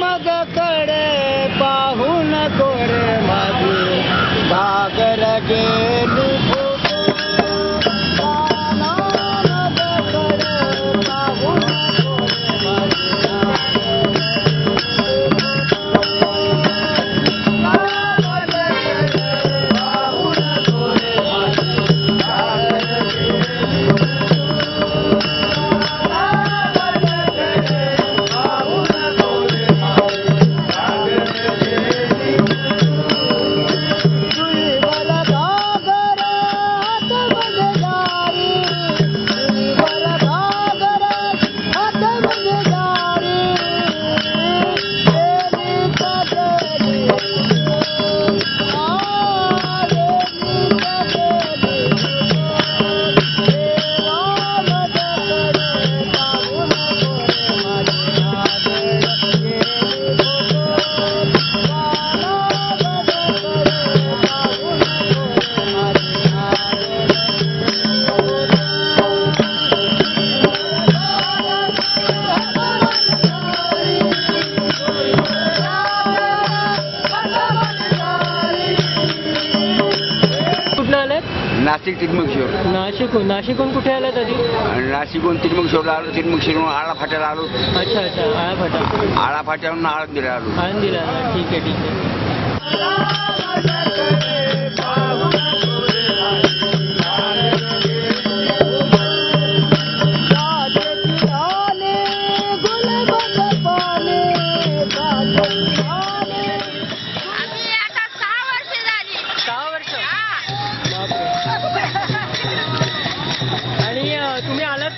मगकडे पाहून कोरे नाशिक तिरमुक्षीवर नाशिकहून नाशिकहून कुठे आलात आधी? नाशिकहून तिरमुक्षीवरला आलो तिरमुक्षीवरून आळा फाट्याला आलो. अच्छा अच्छा आळा फाटा. आळा फाट्यावरून आळंदीला आलो. आळंदीला आला. ठीक आहे ठीक आहे.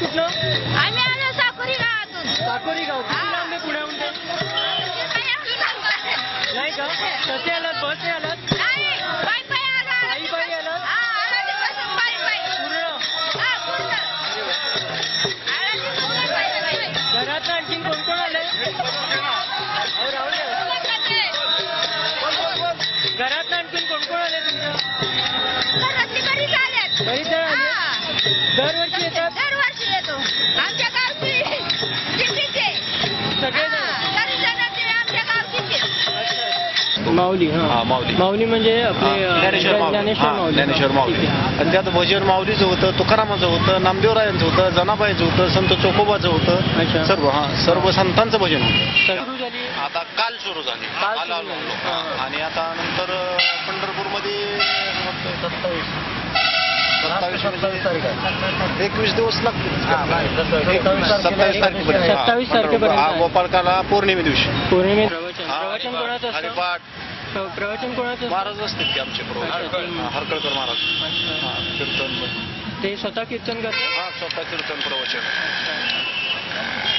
कुठलं? आम्ही आलो साकुरी गावातून. साकोरी गाव. किती लांब आहे पुण्याहून? ते नाही का? कसे आलात? बसने आलात? माऊली हा, माऊली. माऊली म्हणजे ज्ञानेश्वर माऊली. ज्ञानेश्वर हा, माऊली. ज्ञानेश्वर. आणि त्यात भजन माऊलीचं होतं तुकारामाचं होतं नामदेवरायांचं होतं जनाबाईचं होतं संत चोकोबाचं. होतं. सर्व हा सर्व संतांचं भजन होतं. तर सुरू झाली? आता काल सुरू झाली. हा, हा. आणि आता नंतर पंढरपूरमध्ये सत्तावीस. एकवीस दिवस लागतील. सत्तावीस तारखेपर्यंत. हा. हा. गोपाळकाला पौर्णिमे दिवशी. पौर्णिमे प्रवचन. प्रवचन कोणाचं असतं? हरिपाठ प्रवचन कोणाचं? महाराज असतील ते आमचे प्रवचन. हा, हरकळकर महाराज. हा, कीर्तन ते स्वतः कीर्तन करते हा स्वतः कीर्तन प्रवचन.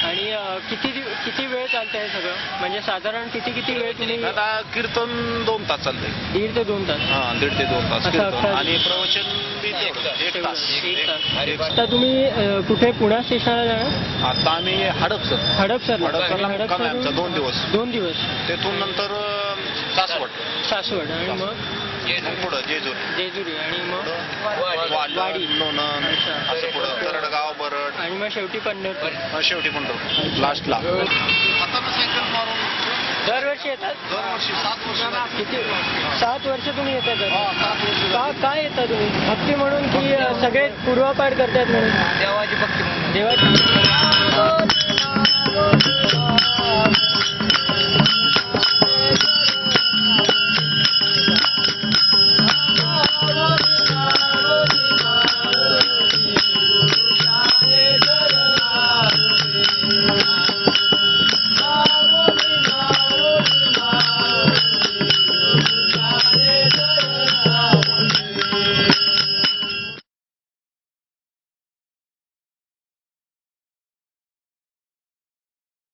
आणि अं, किती दिव- किती वेळ चालतंय हे सगळं? म्हणजे साधारण किती किती वेळ तुम्ही आता कीर्तन दोन तास चालतंय. दीड ते दोन तास. हा दीड ते दोन तास असं कीर्तन. अख्खा- आणि प्रवचन बी तेवढं, एक तेवढं, तास. एक तास. एक- आता तुम्ही अं, कुठे पुणा स्टेशनला जाणार? आता आम्ही हडपसर. हडपसर हडपसरला मुक्काम आहे आमचा दोन दिवस. दोन दिवस. तेथून नंतर अं, सासवड. सासवड आणि मग? पुढं जेजूर. जेजुरी आणि मग? वाडी. वाडी. लोणंद अच्छा. असं पुढं. तरडगाव बरड. आणि मग शेवटी पंढरपूर. हा, शेवटी पंढरपूर. लास्टला सायकल मारून. दरवर्षी येतात? दरवर्षी सात. किती? सात वर्ष तुम्ही येतात हा, सात वर्ष का काय येता तुम्ही? भक्ती म्हणून की अं, सगळे पूर्वापाठ करतात म्हणून? देवाची भक्ती म्हणून. देवाची